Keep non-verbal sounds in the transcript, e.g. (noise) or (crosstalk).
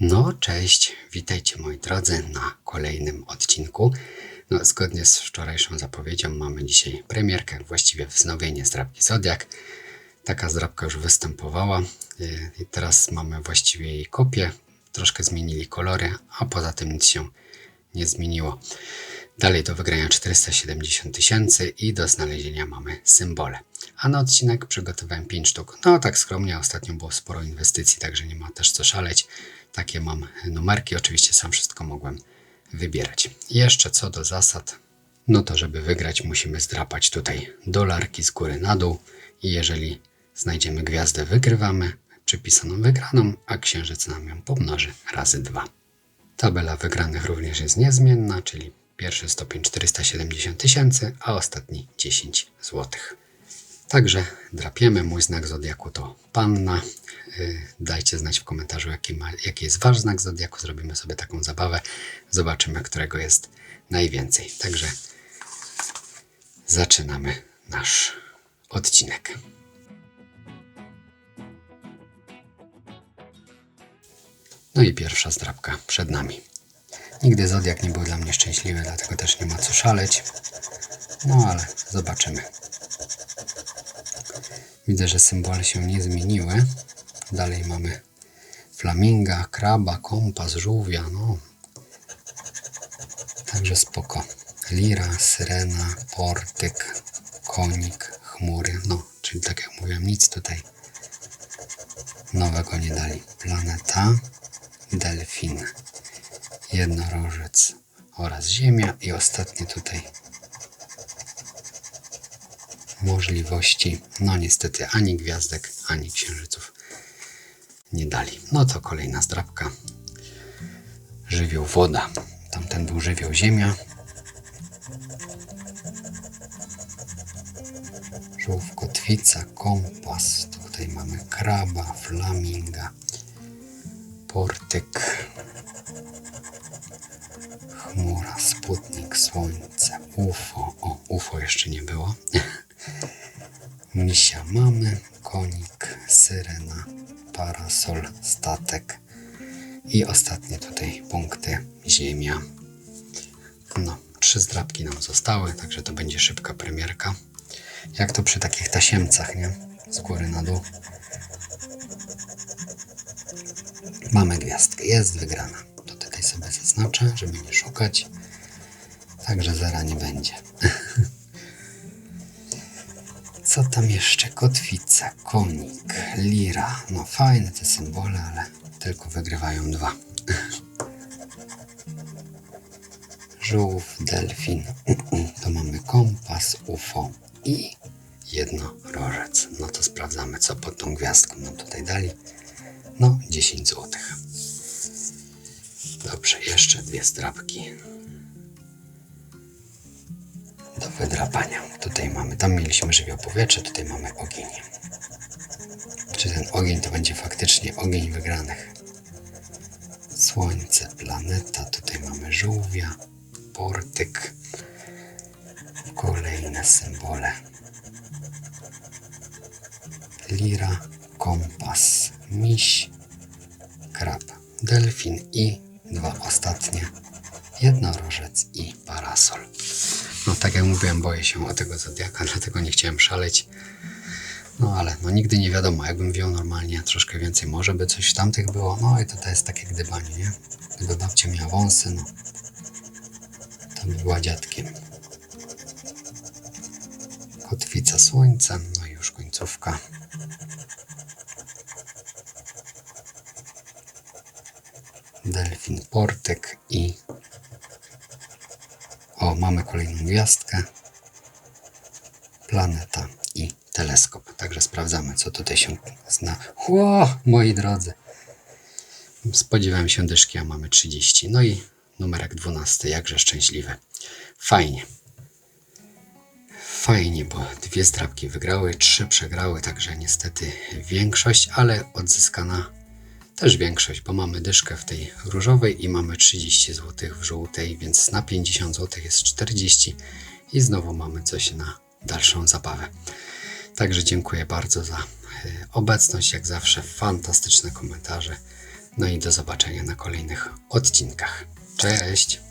No, cześć, witajcie moi drodzy na kolejnym odcinku. No, zgodnie z wczorajszą zapowiedzią mamy dzisiaj premierkę, właściwie wznowienie zdrabki Zodiak. Taka zdrabka już występowała yy, i teraz mamy właściwie jej kopię. Troszkę zmienili kolory, a poza tym nic się nie zmieniło. Dalej do wygrania 470 tysięcy i do znalezienia mamy symbole. A na odcinek przygotowałem 5 sztuk. No tak skromnie, ostatnio było sporo inwestycji, także nie ma też co szaleć. Takie mam numerki, oczywiście sam wszystko mogłem wybierać. Jeszcze co do zasad, no to żeby wygrać musimy zdrapać tutaj dolarki z góry na dół i jeżeli znajdziemy gwiazdę wygrywamy, przypisaną wygraną, a księżyc nam ją pomnoży razy dwa. Tabela wygranych również jest niezmienna, czyli pierwszy stopień 470 tysięcy, a ostatni 10 złotych. Także drapiemy. Mój znak zodiaku to panna. Yy, Dajcie znać w komentarzu, jaki, ma, jaki jest wasz znak zodiaku. Zrobimy sobie taką zabawę. Zobaczymy, którego jest najwięcej. Także zaczynamy nasz odcinek. No i pierwsza zdrabka przed nami. Nigdy zodiak nie był dla mnie szczęśliwy, dlatego też nie ma co szaleć. No ale zobaczymy. Widzę, że symbole się nie zmieniły. Dalej mamy flaminga, kraba, kompas, żółwia. No. Także spoko. Lira, syrena, portyk, konik, chmury. No, czyli tak jak mówiłem, nic tutaj nowego nie dali. Planeta, delfin, jednorożec oraz ziemia i ostatnie tutaj możliwości. No niestety ani gwiazdek, ani księżyców nie dali. No to kolejna zdrabka. Żywioł woda. Tamten był żywioł ziemia. Żółw kotwica, kompas. Tutaj mamy kraba, flaminga, portyk, chmura, sputnik, słońce, UFO. O, UFO jeszcze nie było. Misia mamy, konik, syrena, parasol, statek i ostatnie tutaj punkty ziemia. No, trzy zdrabki nam zostały, także to będzie szybka premierka. Jak to przy takich tasiemcach, nie? Z góry na dół. Mamy gwiazdkę, jest wygrana. Sobie zaznaczę, żeby nie szukać. Także zera nie będzie. (laughs) Co tam jeszcze? Kotwica, konik, lira. No fajne te symbole, ale tylko wygrywają dwa. (laughs) Żółw, delfin. To mamy kompas, UFO i jednorożec. No to sprawdzamy, co pod tą gwiazdką nam tutaj dali. No, 10 złotych. Dobrze, jeszcze dwie strapki do wydrapania. Tutaj mamy, tam mieliśmy żywioł powietrze, tutaj mamy ogień. Czy ten ogień to będzie faktycznie ogień wygranych? Słońce, planeta, tutaj mamy żółwia, portyk, kolejne symbole. Lira, kompas, miś, krab, delfin i dwa ostatnie, jednorożec i parasol. No tak jak mówiłem, boję się o tego zodiaka, (laughs) dlatego nie chciałem szaleć. No ale no nigdy nie wiadomo, jakbym wziął normalnie troszkę więcej, może by coś tamtych było. No i to, to jest takie gdybanie, nie? Gdyby babcia miała wąsy, no to by była dziadkiem. Kotwica słońca, no i już końcówka. Delfin portek i o, mamy kolejną gwiazdkę, planeta i teleskop. Także sprawdzamy, co tutaj się zna. Ło, moi drodzy. Spodziewałem się dyszki, a mamy 30. No i numerek 12, jakże szczęśliwy. Fajnie. Fajnie, bo dwie zdrabki wygrały, trzy przegrały, także niestety większość, ale odzyskana też większość, bo mamy dyszkę w tej różowej i mamy 30 zł w żółtej, więc na 50 zł jest 40 i znowu mamy coś na dalszą zabawę. Także dziękuję bardzo za y, obecność, jak zawsze fantastyczne komentarze. No i do zobaczenia na kolejnych odcinkach. Cześć!